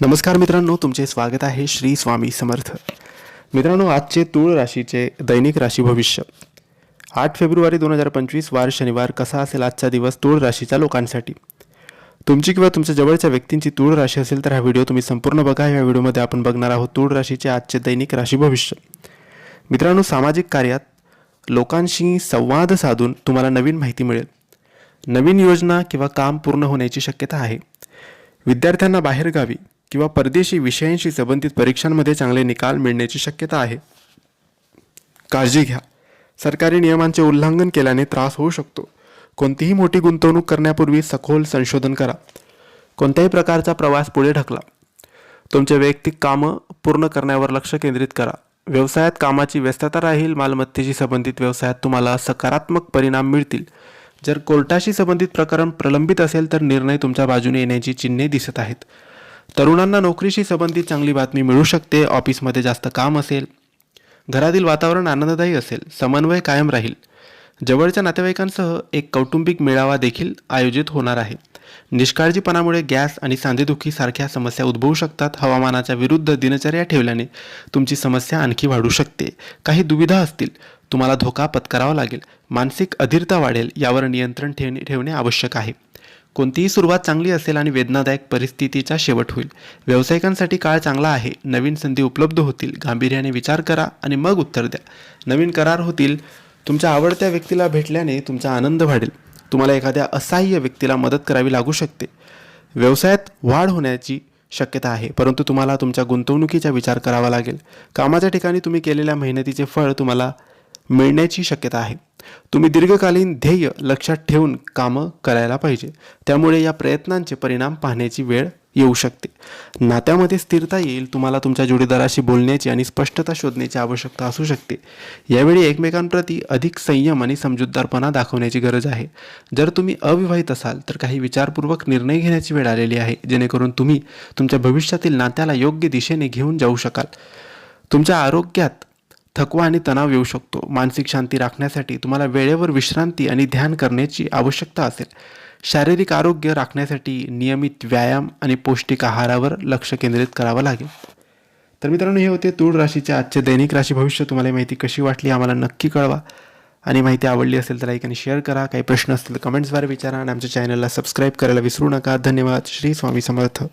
नमस्कार मित्रांनो तुमचे स्वागत आहे श्री स्वामी समर्थ. मित्रांनो आजचे तूळ राशीचे दैनिक राशी भविष्य. आठ फेब्रुवारी दोन हजार पंचवीस वार शनिवार कसा असेल आजचा दिवस तूळ राशीच्या लोकांसाठी? तुमची किंवा तुमच्या जवळच्या व्यक्तींची तूळ राशी असेल तर हा व्हिडिओ तुम्ही संपूर्ण बघा. या व्हिडिओमध्ये आपण बघणार आहोत तूळ राशीचे आजचे दैनिक राशी भविष्य. मित्रांनो सामाजिक कार्यात लोकांशी संवाद साधून तुम्हाला नवीन माहिती मिळेल. नवीन योजना किंवा काम पूर्ण होण्याची शक्यता आहे. विद्यार्थ्यांना बाहेरगावी किंवा परदेशी विषयांशी संबंधित परीक्षांमध्ये चांगले निकाल मिळण्याची शक्यता आहे. काळजी घ्या. सरकारी नियमांचे उल्लंघन केल्याने त्रास होऊ शकतो. कोणतीही मोठी गुंतवणूक करण्यापूर्वी सखोल संशोधन करा. कोणत्याही प्रकारचा प्रवास पुढे ढकला. तुमचे वैयक्तिक कामं पूर्ण करण्यावर लक्ष केंद्रित करा. व्यवसायात कामाची व्यस्तता राहील मालमत्तेशी संबंधित व्यवसायात तुम्हाला सकारात्मक परिणाम मिळतील. जर कोर्टाशी संबंधित प्रकरण प्रलंबित असेल तर निर्णय तुमच्या बाजूने येण्याची चिन्हे दिसत आहेत. तरुणांना नोकरीशी संबंधित चांगली बातमी मिळू शकते ऑफिसमध्ये जास्त काम असेल घरातील वातावरण आनंददायी असेल समन्वय कायम राहील. जवळच्या नातेवाईकांसह एक कौटुंबिक मेळावा देखील आयोजित होणार आहे. निष्काळजीपणामुळे गॅस आणि सांधेदुखी सारख्या समस्या उद्भवू शकतात. हवामानाच्या विरुद्ध दिनचर्या ठेवल्याने तुमची समस्या आणखी वाढू शकते. काही दुविधा असतील. तुम्हाला धोका पत्करावा लागेल. मानसिक अधीरता वाढेल. यावर नियंत्रण ठेवणे ठेवणे आवश्यक आहे. कोणतीही सुरुवात चांगली असेल आणि वेदनादायक परिस्थितीचा शेवट होईल. व्यावसायिकांसाठी काळ चांगला आहे. नवीन संधी उपलब्ध होतील. गांभीर्याने विचार करा आणि मग उत्तर द्या. नवीन करार होतील. तुमच्या आवडत्या व्यक्तीला भेटल्याने तुमचा आनंद वाढेल. तुम्हाला एखाद्या असहाय्य व्यक्तीला मदत करावी लागू शकते. व्यवसायात वाढ होण्याची शक्यता आहे. परंतु तुम्हाला तुमच्या गुंतवणुकीचा विचार करावा लागेल. कामाच्या ठिकाणी तुम्ही केलेल्या मेहनतीचे फळ तुम्हाला मिळण्याची शक्यता आहे. तुम्ही दीर्घकालीन ध्येय लक्षात ठेवून कामं करायला पाहिजे. त्यामुळे या प्रयत्नांचे परिणाम पाहण्याची वेळ येऊ शकते. नात्यामध्ये स्थिरता येईल तुम्हाला तुमच्या जोडीदाराशी बोलण्याची आणि स्पष्टता शोधण्याची आवश्यकता असू शकते. यावेळी एकमेकांप्रती अधिक संयम आणि समजूतदारपणा दाखवण्याची गरज आहे. जर तुम्ही अविवाहित असाल तर काही विचारपूर्वक निर्णय घेण्याची वेळ आलेली आहे जेणेकरून तुम्ही तुमच्या भविष्यातील नात्याला योग्य दिशेने घेऊन जाऊ शकाल. तुमच्या आरोग्यात थकवा आणि तणाव येऊ शकतो. मानसिक शांती राखण्यासाठी तुम्हाला वेळेवर विश्रांती आणि ध्यान करण्याची आवश्यकता असेल. शारीरिक आरोग्य राखण्यासाठी नियमित व्यायाम आणि पौष्टिक आहारावर लक्ष केंद्रित करावं लागेल. तर मित्रांनो हे होते तूळ राशीचे आजचे दैनिक राशी भविष्य. तुम्हाला माहिती कशी वाटली आम्हाला नक्की कळवा. आणि माहिती आवडली असेल तर लाईक आणि शेअर करा. काही प्रश्न असतील तर कमेंट्सद्वारे विचारा. आणि आमच्या चॅनलला सबस्क्राईब करायला विसरू नका. धन्यवाद. श्री स्वामी समर्थ.